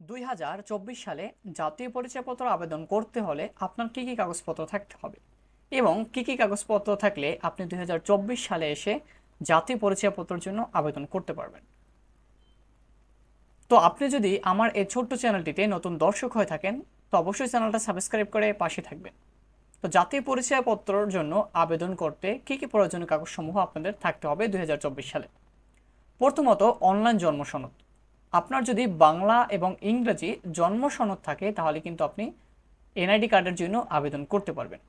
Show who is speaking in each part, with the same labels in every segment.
Speaker 1: দুই হাজার চব্বিশ সালে জাতীয় পরিচয়পত্র আবেদন করতে হলে আপনার কী কী কাগজপত্র থাকতে হবে? এবং কী কী কাগজপত্র থাকলে আপনি দুই হাজার চব্বিশ সালে এসে জাতীয় পরিচয়পত্রের জন্য আবেদন করতে পারবেন? তো আপনি যদি আমার এই ছোট্ট চ্যানেলটিতে নতুন দর্শক হয়ে থাকেন, তো অবশ্যই চ্যানেলটা সাবস্ক্রাইব করে পাশে থাকবেন। তো জাতীয় পরিচয়পত্রের জন্য আবেদন করতে কী কী প্রয়োজনীয় কাগজসমূহ আপনাদের থাকতে হবে দুই হাজার চব্বিশ সালে? প্রথমত, অনলাইন জন্ম সনদ। আপনার যদি বাংলা এবং ইংরেজি জন্ম সনদ থাকে, তাহলে কিন্তু আপনি এনআইডি কার্ডের জন্য আবেদন করতে পারবেন।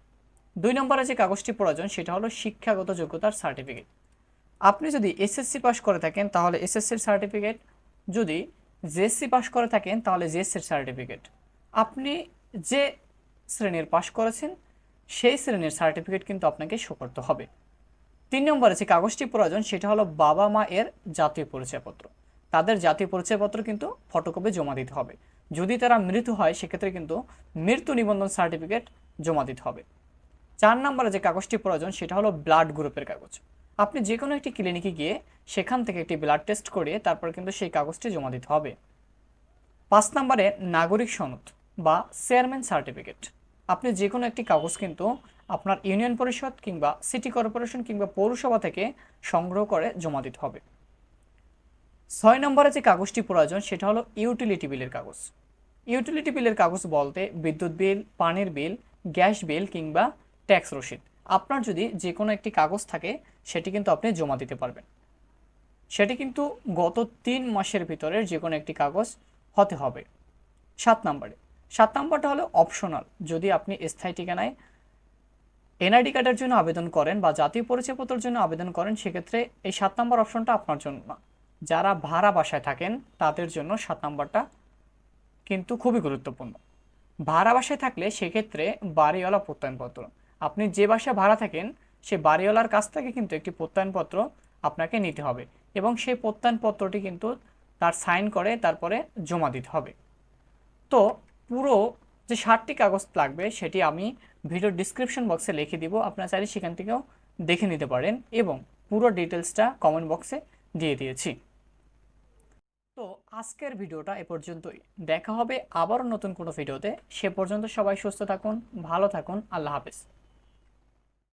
Speaker 1: দুই নম্বরে যে কাগজটি প্রয়োজন, সেটা হলো শিক্ষাগত যোগ্যতার সার্টিফিকেট। আপনি যদি এসএসসি পাস করে থাকেন, তাহলে এসএসসির সার্টিফিকেট। যদি জেএসসি পাস করে থাকেন, তাহলে জেএসসির সার্টিফিকেট। আপনি যে শ্রেণির পাস করেছেন, সেই শ্রেণির সার্টিফিকেট কিন্তু আপনাকে শো করতে হবে। তিন নম্বরে যে কাগজটি প্রয়োজন, সেটা হলো বাবা মা এর জাতীয় পরিচয়পত্র। তাদের জাতীয় পরিচয়পত্র কিন্তু ফটোকপি জমা দিতে হবে। যদি তারা মৃত্যু হয়, সেক্ষেত্রে কিন্তু মৃত্যু নিবন্ধন সার্টিফিকেট জমা দিতে হবে। চার নম্বরে যে কাগজটি প্রয়োজন, সেটা হলো ব্লাড গ্রুপের কাগজ। আপনি যে কোনো একটি ক্লিনিকে গিয়ে সেখান থেকে একটি ব্লাড টেস্ট করিয়ে তারপর কিন্তু সেই কাগজটি জমা দিতে হবে। পাঁচ নম্বরে নাগরিক সনদ বা চেয়ারম্যান সার্টিফিকেট আপনি যে কোনো একটি কাগজ কিন্তু আপনার ইউনিয়ন পরিষদ কিংবা সিটি কর্পোরেশন কিংবা পৌরসভা থেকে সংগ্রহ করে জমা দিতে হবে। ছয় নম্বরে যে কাগজটি প্রয়োজন, সেটা হলো ইউটিলিটি বিলের কাগজ। ইউটিলিটি বিলের কাগজ বলতে বিদ্যুৎ বিল, পানির বিল, গ্যাস বিল কিংবা ট্যাক্স রসিদ। আপনার যদি যে কোনো একটি কাগজ থাকে, সেটি কিন্তু আপনি জমা দিতে পারবেন। সেটি কিন্তু গত তিন মাসের ভিতরে যে কোনো একটি কাগজ হতে হবে। সাত নম্বরে। সাত নম্বরটা হলো অপশনাল যদি আপনি স্থায়ী ঠিকানায় এনআইডি কার্ডের জন্য আবেদন করেন বা জাতীয় পরিচয়পত্রের জন্য আবেদন করেন, সেক্ষেত্রে এই সাত নম্বর অপশনটা আপনার জন্য না। যারা ভাড়া বাসায় থাকেন, তাদের জন্য সাত নম্বরটা কিন্তু খুবই গুরুত্বপূর্ণ। ভাড়া বাসায় থাকলে সেক্ষেত্রে বাড়িওয়ালা প্রত্যয়নপত্র। আপনি যে বাসায় ভাড়া থাকেন, সে বাড়িওয়ালার কাছ থেকে কিন্তু একটি প্রত্যয়নপত্র আপনাকে নিতে হবে এবং সেই প্রত্যয়নপত্রটি কিন্তু তার সাইন করে তারপরে জমা দিতে হবে। তো পুরো যে ষাটটি কাগজ লাগবে, সেটি আমি ভিডিও ডিসক্রিপশন বক্সে লিখে দিব। আপনারা চাইলে সেখান থেকেও দেখে নিতে পারেন এবং পুরো ডিটেলসটা কমেন্ট বক্সে দিয়ে দিয়েছি। আজকের ভিডিওটা এ পর্যন্তই। দেখা হবে আবারও নতুন কোনো ভিডিওতে। সে পর্যন্ত সবাই সুস্থ থাকুন, ভালো থাকুন, আল্লাহ হাফেজ।